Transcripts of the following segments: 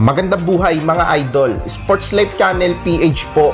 Magandang buhay mga idol. Sports Life Channel PH po.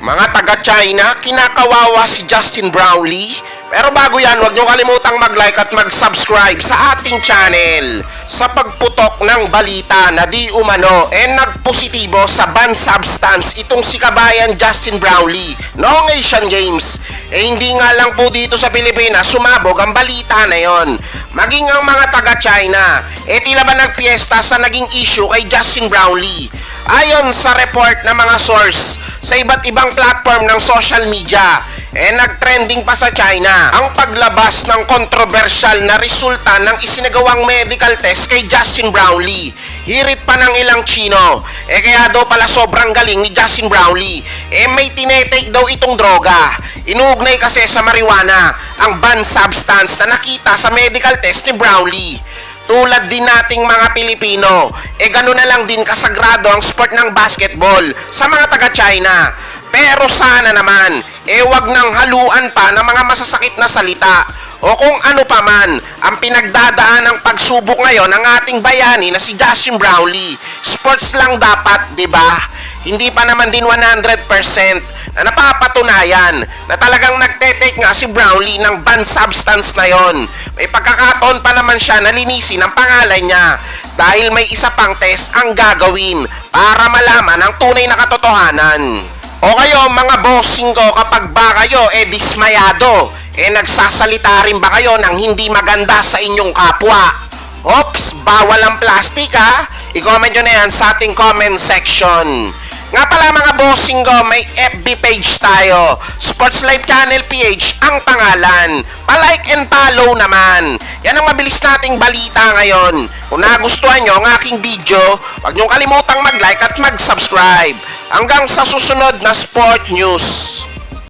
Mga taga-China, kinakawawa si Justin Brownlee. Pero bago yan, huwag niyo kalimutang mag-like at mag-subscribe sa ating channel. Sa pagputok ng balita na di umano e nagpositibo sa ban substance itong si kabayan Justin Brownlee noong Asian Games. Eh hindi nga lang po dito sa Pilipinas sumabog ang balita na yon. Maging ang mga taga-China, eh tila ba nagpiesta sa naging issue kay Justin Brownlee. Ayon sa report ng mga source sa iba't ibang platform ng social media, eh nagtrending pa sa China ang paglabas ng kontrobersyal na resulta ng isinagawang medical test kay Justin Brownlee. Hirit pa ng ilang Chino, eh kaya daw pala sobrang galing ni Justin Brownlee. Eh may tinetake daw itong droga. Inuugnay kasi sa marijuana ang banned substance na nakita sa medical test ni Brownlee tulad din nating mga Pilipino, eh gano'n na lang din kasagrado ang sport ng basketball sa mga taga-China. Pero sana naman, eh wag nang haluan pa ng mga masasakit na salita o kung ano pa man ang pinagdadaan ng pagsubok ngayon ng ating bayani na si Justin Brownlee. Sports lang dapat, 'di ba? Hindi pa naman din 100% na napapatunayan na talagang nagtetake nga si Brownlee ng banned substance na yon. May pagkakataon pa naman siya na linisin ang pangalan niya dahil may isa pang test ang gagawin para malaman ang tunay na katotohanan. O kayo mga bossing ko kapag ba kayo eh dismayado, eh nagsasalita rin ba kayo ng hindi maganda sa inyong kapwa? Ops, bawal ang plastic ha? I-comment nyo na yan sa ating comment section. Nga pala mga bossing ko, may FB page tayo. Sports Life Channel PH ang pangalan. Pa-like and follow naman. Yan ang mabilis nating balita ngayon. Kung nagustuhan nyo ang aking video, huwag nyo kalimutang mag-like at mag-subscribe. Hanggang sa susunod na sport news.